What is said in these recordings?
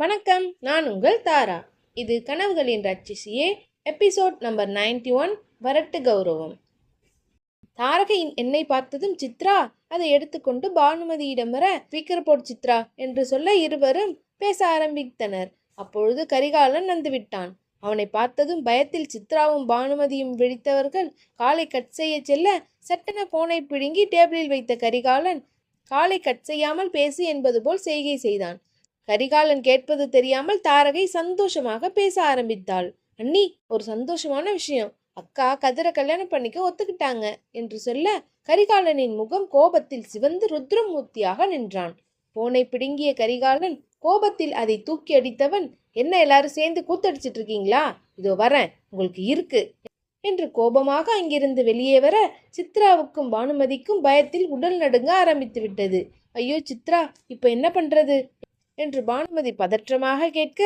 வணக்கம் நான் உங்கள் தாரா. இது கனவுகளின் ரட்சிசியே எபிசோட் நம்பர் 91 ஒன் வரட்டு கௌரவம். தாரகையின் என்னை பார்த்ததும் சித்ரா அதை எடுத்துக்கொண்டு பானுமதியிடம் வர ஸ்பீக்கர் போட் சித்ரா என்று சொல்ல இருவரும் பேச ஆரம்பித்தனர். அப்பொழுது கரிகாலன் வந்துவிட்டான். அவனை பார்த்ததும் பயத்தில் சித்ராவும் பானுமதியும் விழித்தவர்கள் காலை கட் செய்ய செல்ல சட்டென போனை பிடுங்கி டேபிளில் வைத்த கரிகாலன் காலை கட் செய்யாமல் பேசு என்பது போல் செய்கை செய்தான். கரிகாலன் கேட்பது தெரியாமல் தாரகை சந்தோஷமாக பேச ஆரம்பித்தாள். அண்ணி ஒரு சந்தோஷமான விஷயம். அக்கா கதிரை கல்யாணம் பண்ணிக்க ஒத்துக்கிட்டாங்க என்று சொல்ல கரிகாலனின் முகம் கோபத்தில் சிவந்து ருத்ரமூர்த்தியாக நின்றான். போனை பிடுங்கிய கரிகாலன் கோபத்தில் அதை தூக்கி அடித்தவன் என்ன எல்லாரும் சேர்ந்து கூத்தடிச்சிட்டு இருக்கீங்களா? இதோ வரேன் உங்களுக்கு இருக்கு என்று கோபமாக அங்கிருந்து வெளியே வர சித்ராவுக்கும் பானுமதிக்கும் பயத்தில் உடல் நடுங்க ஆரம்பித்து விட்டது. ஐயோ சித்ரா இப்ப என்ன பண்றது? என்று பானுமதி பதற்றமாக கேட்க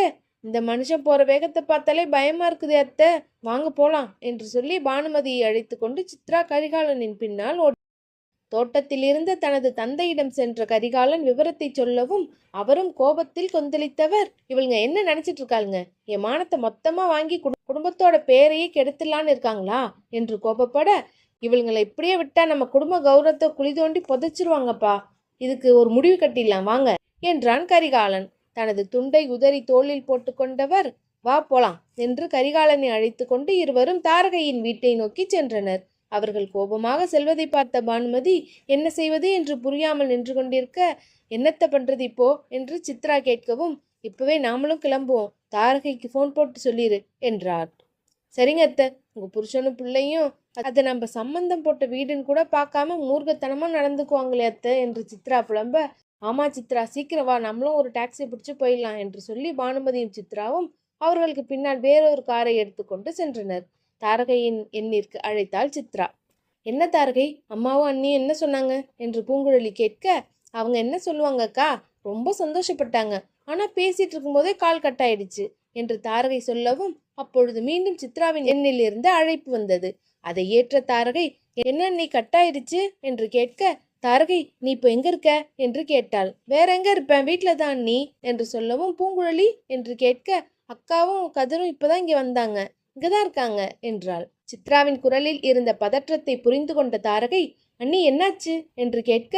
இந்த மனுஷன் போற வேகத்தை பார்த்தாலே பயமா இருக்குது அத்தை. வாங்க போலாம் என்று சொல்லி பானுமதியை அழைத்து கொண்டு சித்ரா கரிகாலனின் பின்னால் ஓடி. தோட்டத்தில் இருந்த தனது தந்தையிடம் சென்ற கரிகாலன் விவரத்தை சொல்லவும் அவரும் கோபத்தில் கொந்தளித்தவர். இவளுங்க என்ன நினைச்சிட்டு இருக்காளுங்க? என் மானத்தை மொத்தமா வாங்கி குடும்பத்தோட பேரையே கெடுத்துலான்னு இருக்காங்களா? என்று கோபப்பட இவளுங்களை இப்படியே விட்டா நம்ம குடும்ப கௌரவத்தை குழி தோண்டி புதைச்சிருவாங்கப்பா. இதுக்கு ஒரு முடிவு கட்டிடலாம். வாங்க. என்றான் கரிகாலன். தனது துண்டை உதறி தோளில் போட்டுக்கொண்டவர் வா போலாம் என்று கரிகாலனை அழைத்து கொண்டு இருவரும் தாரகையின் வீட்டை நோக்கி சென்றனர். அவர்கள் கோபமாக செல்வதை பார்த்த பானுமதி என்ன செய்வது என்று புரியாமல் நின்று கொண்டிருக்க? என்னத்த பண்றது இப்போ? என்று சித்ரா கேட்கவும் இப்பவே நாமளும் கிளம்புவோம். தாரகைக்கு ஃபோன் போட்டு சொல்லிடு என்றார். சரிங்க அத்தை. உங்க புருஷனும் பிள்ளையும் அதை நம்ம சம்பந்தம் போட்ட வீடுன்னு கூட பார்க்காம மூர்கத்தனமா நடந்துக்குவாங்களே அத்தை என்று சித்ரா புலம்ப ஆமாம் சித்ரா சீக்கிரம் வா. நம்மளும் ஒரு டாக்ஸி பிடிச்சு போயிடலாம் என்று சொல்லி பானுமதியும் சித்ராவும் அவர்களுக்கு பின்னால் வேறொரு காரை எடுத்துக்கொண்டு சென்றனர். தாரகையின் எண்ணிற்கு அழைத்தாள் சித்ரா. என்ன தாரகை? அம்மாவும் அண்ணியும் என்ன சொன்னாங்க? என்று பூங்குழலி கேட்க அவங்க என்ன சொல்லுவாங்க அக்கா? ரொம்ப சந்தோஷப்பட்டாங்க. ஆனா பேசிட்டு இருக்கும்போதே கால் கட் ஆயிடுச்சு என்று தாரகை சொல்லவும் அப்பொழுது மீண்டும் சித்ராவின் எண்ணிலிருந்து அழைப்பு வந்தது. அதை ஏற்ற தாரகை என்ன நீ கட்டாயிடுச்சு என்று கேட்க தாரகை நீ இப்போ எங்க இருக்க? என்று கேட்டாள். வேற எங்க இருப்பேன்? வீட்டில் தான் நீ? என்று சொல்லவும் பூங்குழலி என்று கேட்க அக்காவும் கதிரும் இப்போதான் இங்கே வந்தாங்க. இங்கதான் இருக்காங்க என்றாள். சித்ராவின் குரலில் இருந்த பதற்றத்தை புரிந்து கொண்ட தாரகை அண்ணி என்னாச்சு? என்று கேட்க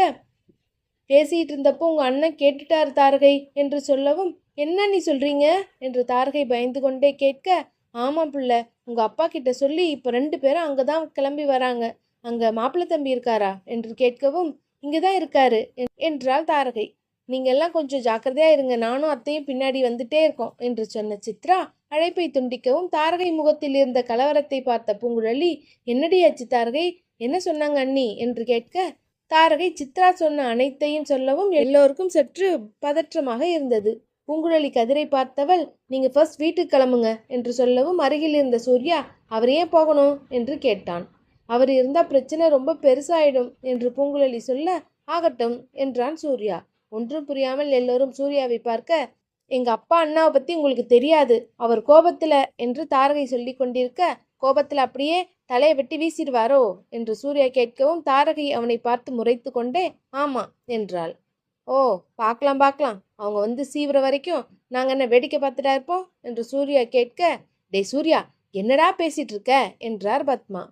பேசிட்டு இருந்தப்போ உங்க அண்ணன் கேட்டுட்டார் தாரகை என்று சொல்லவும் என்ன நீ சொல்றீங்க? என்று தாரகை பயந்து கொண்டே கேட்க ஆமாம் பிள்ளை உங்க அப்பா கிட்ட சொல்லி இப்போ ரெண்டு பேரும் அங்கதான் கிளம்பி வராங்க. அங்க மாப்பிள்ளை தம்பி இருக்காரா என்று கேட்கவும் இங்கதான் இருக்காரு என்றாள் தாரகை. நீங்க எல்லாம் கொஞ்சம் ஜாக்கிரதையா இருங்க. நானும் அத்தையும் பின்னாடி வந்துட்டே இருக்கோம் என்று சொன்ன சித்ரா அழைப்பை துண்டிக்கவும் தாரகை முகத்தில் இருந்த கலவரத்தை பார்த்த பூங்குழலி என்னடியாச்சு தாரகை? என்ன சொன்னாங்க அண்ணி? என்று கேட்க தாரகை சித்ரா சொன்ன அனைத்தையும் சொல்லவும் எல்லோருக்கும் சற்று பதற்றமாக இருந்தது. பூங்குழலி கதிரை பார்த்தவள் நீங்க ஃபர்ஸ்ட் வீட்டுக்கு கிளம்புங்க என்று சொல்லவும் அருகில் இருந்த சூர்யா அவர் ஏன் போகணும்? என்று கேட்டான். அவர் இருந்தால் பிரச்சனை ரொம்ப பெருசாயிடும் என்று பூங்குழலி சொல்ல ஆகட்டும் என்றான் சூர்யா. ஒன்றும் புரியாமல் எல்லோரும் சூர்யாவை பார்க்க எங்க அப்பா அண்ணாவை பத்தி உங்களுக்கு தெரியாது. அவர் கோபத்துல என்று தாரகை சொல்லி கொண்டிருக்க கோபத்துல அப்படியே தலையை வெட்டி வீசிடுவாரோ என்று சூர்யா கேட்கவும் தாரகை அவனை பார்த்து முறைத்து கொண்டே ஆமா என்றாள். ஓ பார்க்கலாம் பார்க்கலாம். அவங்க வந்து சீவிர வரைக்கும் நாங்க என்ன வேடிக்கை பார்த்துட்டா இருப்போம்? என்று சூர்யா கேட்க டேய் சூர்யா என்னடா பேசிட்டு இருக்க? என்றார் பத்மா.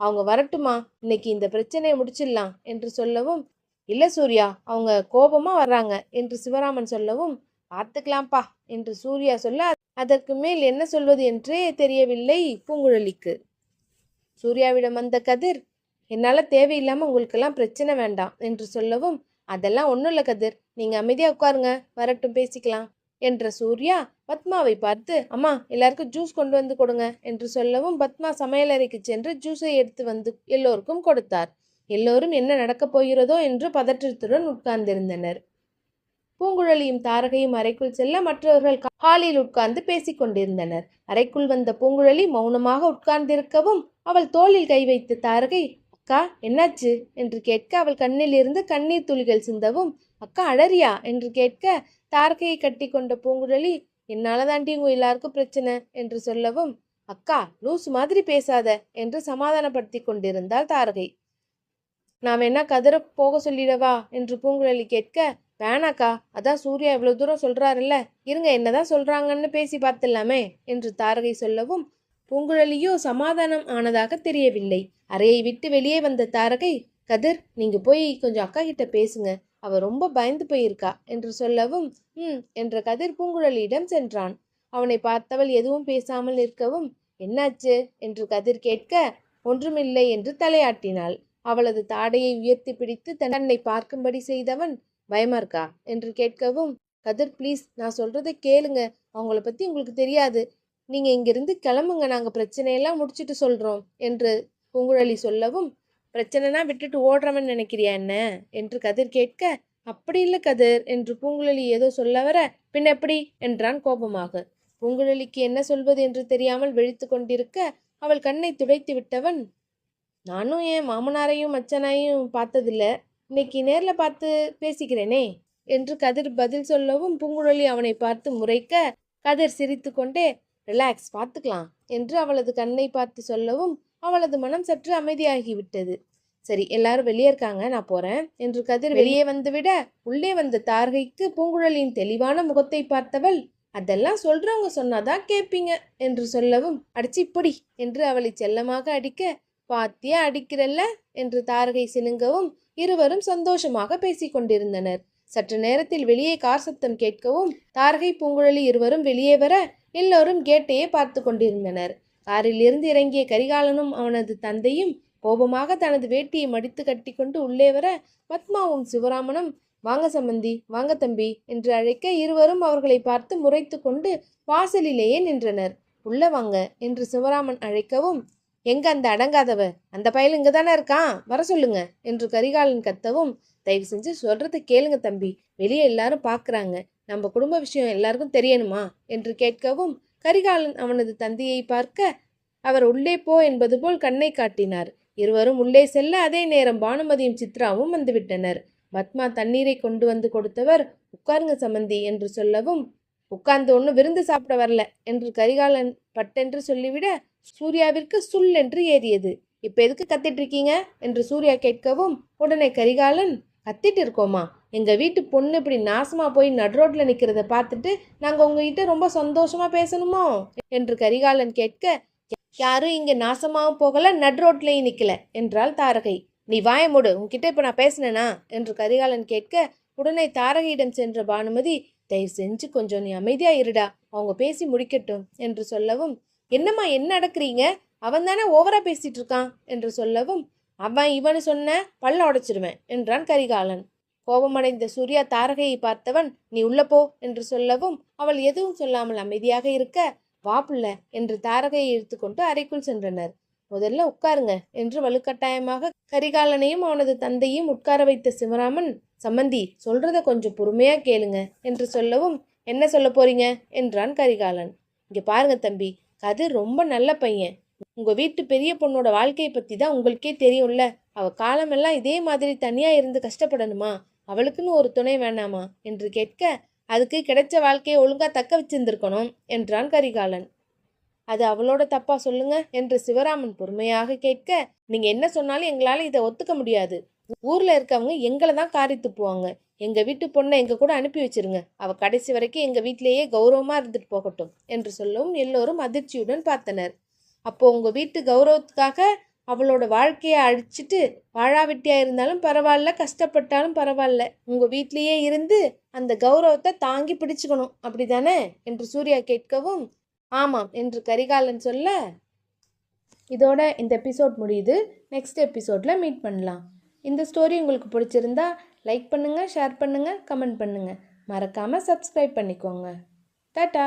அவங்க வரட்டுமா? இன்னைக்கு இந்த பிரச்சனையை முடிச்சிடலாம் என்று சொல்லவும் இல்ல சூர்யா அவங்க கோபமா வர்றாங்க என்று சிவராமன் சொல்லவும் பார்த்துக்கலாம்ப்பா என்று சூர்யா சொல்ல அதற்கு மேல் என்ன சொல்வது என்றே தெரியவில்லை பூங்குழலிக்கு. சூர்யாவிடம் வந்த கதிர் என்னால் தேவையில்லாமல் உங்களுக்கெல்லாம் பிரச்சனை வேண்டாம் என்று சொல்லவும் அதெல்லாம் ஒன்றும் இல்லை கதிர் நீங்கள் அமைதியாக உட்காருங்க வரட்டும் பேசிக்கலாம் என்ற சூர்யா பத்மாவை பார்த்து அம்மா எல்லாருக்கும் ஜூஸ் கொண்டு வந்து கொடுங்க என்று சொல்லவும் பத்மா சமையலறைக்கு சென்று ஜூஸை எடுத்து வந்து எல்லோருக்கும் கொடுத்தார். எல்லோரும் என்ன நடக்கப் போகிறதோ என்று பதற்றத்துடன் உட்கார்ந்திருந்தனர். பூங்குழலியும் தாரகையும் அறைக்குள் செல்ல மற்றவர்கள் ஹாலில் உட்கார்ந்து பேசிக் கொண்டிருந்தனர். அறைக்குள் வந்த பூங்குழலி மௌனமாக உட்கார்ந்திருக்கவும் அவள் தோளில் கை வைத்த தாரகை அக்கா என்னாச்சு? என்று கேட்க அவள் கண்ணில் இருந்து கண்ணீர் துளிகள் சிந்தவும் அக்கா அழறியா? என்று கேட்க தாரகையை கட்டி கொண்ட பூங்குழலி என்னால தாண்டி உங்க எல்லாருக்கும் பிரச்சனை என்று சொல்லவும் அக்கா லூசு மாதிரி பேசாத என்று சமாதானப்படுத்தி கொண்டிருந்தாள் தாரகை. நான் வேணா கதிர போக சொல்லிடவா? என்று பூங்குழலி கேட்க வேணாக்கா அதான் சூர்யா இவ்வளோ தூரம் சொல்கிறாருல்ல இருங்க என்னதான் சொல்கிறாங்கன்னு பேசி பார்த்துடலாமே என்று தாரகை சொல்லவும் பூங்குழலியோ சமாதானம் ஆனதாக தெரியவில்லை. அறையை விட்டு வெளியே வந்த தாரகை கதிர் நீங்க போய் கொஞ்சம் அக்கா கிட்ட பேசுங்க அவ ரொம்ப பயந்து போயிருக்கா என்று சொல்லவும் ம் என்ற கதிர் பூங்குழலியிடம் சென்றான். அவனை பார்த்தவள் எதுவும் பேசாமல் நிற்கவும் என்னாச்சு? என்று கதிர் கேட்க ஒன்றுமில்லை என்று தலையாட்டினாள். அவளது தாடையை உயர்த்தி பிடித்து தன்னை பார்க்கும்படி செய்தவன் பயமா இருக்கா? என்று கேட்கவும் கதிர் ப்ளீஸ் நான் சொல்றதை கேளுங்க. அவங்கள பத்தி உங்களுக்கு தெரியாது. நீங்க இங்கிருந்து கிளம்புங்க. நாங்க பிரச்சனையெல்லாம் முடிச்சிட்டு சொல்றோம் என்று பூங்குழலி சொல்லவும் பிரச்சனைனா விட்டுட்டு ஓடுறவன் நினைக்கிறியா என்ன? என்று கதிர் கேட்க அப்படி இல்லை கதிர் என்று பூங்குழலி ஏதோ சொல்ல வர பின் எப்படி? என்றான் கோபமாக. பூங்குழலிக்கு என்ன சொல்வது என்று தெரியாமல் விழித்து கொண்டிருக்க அவள் கண்ணை துடைத்து விட்டவன் நானும் என் மாமனாரையும் மச்சனாயும் பார்த்ததில்ல. இன்னைக்கு நேரில் பார்த்து பேசிக்கிறேனே என்று கதிர் பதில் சொல்லவும் பூங்குழலி அவனை பார்த்து முறைக்க கதிர் சிரித்துக்கொண்டே ரிலாக்ஸ் பார்த்துக்கலாம் என்று அவளது கண்ணை பார்த்து சொல்லவும் அவளது மனம் சற்று அமைதியாகிவிட்டது. சரி எல்லாரும் வெளியே இருக்காங்க நான் போறேன் என்று கதிர் வெளியே வந்துவிட உள்ளே வந்த தார்கைக்கு பூங்குழலியின் தெளிவான முகத்தை பார்த்தவள் அதெல்லாம் சொல்றவங்க சொன்னாதான் கேட்பீங்க என்று சொல்லவும் அடிச்சு இப்படி என்று அவளை செல்லமாக அடிக்க பாத்தியா அடிக்கிறல்ல? என்று தாரகை சினுங்கவும் இருவரும் சந்தோஷமாக பேசிக் கொண்டிருந்தனர். சற்று நேரத்தில் வெளியே கார் சத்தம் கேட்கவும் தாரகை பூங்குழலி இருவரும் வெளியே வர எல்லோரும் கேட்டையே பார்த்து கொண்டிருந்தனர். காரில் இருந்து இறங்கிய கரிகாலனும் அவனது தந்தையும் கோபமாக தனது வேட்டியை மடித்து கட்டிக்கொண்டு உள்ளே வர பத்மாவும் சிவராமனும் வாங்க சம்பந்தி வாங்க தம்பி என்று அழைக்க இருவரும் அவர்களை பார்த்து முறைத்து கொண்டு வாசலிலேயே நின்றனர். உள்ள வாங்க என்று சிவராமன் அழைக்கவும் எங்க அந்த அடங்காதவ? அந்த பயல் இங்க தானே இருக்கான் வர சொல்லுங்க என்று கரிகாலன் கத்தவும் தயவு செஞ்சு சொல்றத கேளுங்க தம்பி வெளியே எல்லாரும் பாக்குறாங்க. நம்ம குடும்ப விஷயம் எல்லாருக்கும் தெரியணுமா? என்று கேட்கவும் கரிகாலன் அவனது தந்தையை பார்க்க அவர் உள்ளே போ என்பது போல் கண்ணை காட்டினார். இருவரும் உள்ளே செல்ல அதே நேரம் பானுமதியும் சித்ராவும் வந்துவிட்டனர். பத்மா தண்ணீரை கொண்டு வந்து கொடுத்தவர் உட்காருங்க சமந்தி என்று சொல்லவும் உட்கார்ந்து ஒன்றும் விருந்து சாப்பிட வரல என்று கரிகாலன் பட்டென்று சொல்லிவிட சூர்யாவிற்கு சுல் என்று ஏறியது. இப்போ எதுக்கு கத்திட்டு இருக்கீங்க என்று சூர்யா கேட்கவும் உடனே கரிகாலன் கத்திட்டு இருக்கோமா எங்கள் வீட்டு பொண்ணு இப்படி நாசமாக போய் நடுரோட்டில் நிற்கிறத பார்த்துட்டு நாங்கள் உங்ககிட்ட ரொம்ப சந்தோஷமாக பேசணுமோ? என்று கரிகாலன் கேட்க யாரும் இங்கே நாசமாகவும் போகலை நடுரோட்லயும் நிற்கல என்றாள் தாரகை. நீ வாய மூடு உன்கிட்ட இப்போ நான் பேசினேனா? என்று கரிகாலன் கேட்க உடனே தாரகையிடம் சென்ற பானுமதி தயவு செஞ்சு கொஞ்சம் நீ அமைதியாக இருடா அவங்க பேசி முடிக்கட்டும் என்று சொல்லவும் என்னம்மா என்ன நடக்கிறீங்க? அவன் தானே ஓவராக பேசிகிட்டு இருக்கான் என்று சொல்லவும் அவன் இவனு சொன்ன பல்ல உடைச்சிருவேன் என்றான் கரிகாலன். கோபமடைந்த சூர்யா தாரகையை பார்த்தவன் நீ உள்ள போ என்று சொல்லவும் அவள் எதுவும் சொல்லாமல் அமைதியாக இருக்க வா என்று தாரகையை இழுத்துக்கொண்டு அறைக்குள் சென்றனர். முதல்ல உட்காருங்க என்று வலுக்கட்டாயமாக கரிகாலனையும் அவனது தந்தையும் உட்கார வைத்த சிவராமன் சம்மந்தி சொல்றத கொஞ்சம் பொறுமையா கேளுங்க என்று சொல்லவும் என்ன சொல்ல போறீங்க? என்றான் கரிகாலன். இங்க பாருங்க தம்பி கது ரொம்ப நல்ல பையன். உங்க வீட்டு பெரிய பொண்ணோட வாழ்க்கையை பத்தி தான் உங்களுக்கே தெரியும்ல. அவ காலமெல்லாம் இதே மாதிரி தனியா இருந்து கஷ்டப்படணுமா? அவளுக்குன்னு ஒரு துணை வேணாமா? என்று கேட்க அதுக்கு கிடைச்ச வாழ்க்கையை ஒழுங்கா தக்க வச்சிருந்திருக்கணும் என்றான் கரிகாலன். அது அவளோட தப்பா சொல்லுங்க என்று சிவராமன் பொறுமையாக கேட்க நீங்க என்ன சொன்னாலும் எங்களால இதை ஒத்துக்க முடியாது. ஊர்ல இருக்கவங்க எங்களை தான் காரி துப்புவாங்க எங்க வீட்டு பொண்ணை எங்க கூட அனுப்பி வச்சிருங்க. அவ கடைசி வரைக்கும் எங்க வீட்டிலேயே கௌரவமா இருந்துட்டு போகட்டும் என்று சொல்லவும் எல்லோரும் அதிர்ச்சியுடன் பார்த்தனர். அப்போ உங்க வீட்டு கௌரவத்துக்காக அவளோட வாழ்க்கையை அழிச்சிட்டு வாழாவிட்டியாக இருந்தாலும் பரவாயில்ல கஷ்டப்பட்டாலும் பரவாயில்ல. உங்கள் வீட்லேயே இருந்து அந்த கௌரவத்தை தாங்கி பிடிச்சுக்கணும். அப்படிதானே? என்று சூர்யா கேட்கவும் ஆமாம் என்று கரிகாலன் சொல்ல இதோட இந்த எபிசோட் முடியுது. நெக்ஸ்ட் எபிசோடில் மீட் பண்ணலாம். இந்த ஸ்டோரி உங்களுக்கு பிடிச்சிருந்தா லைக் பண்ணுங்கள் ஷேர் பண்ணுங்கள் கமெண்ட் பண்ணுங்கள் மறக்காமல் சப்ஸ்கிரைப் பண்ணிக்கோங்க. டாட்டா!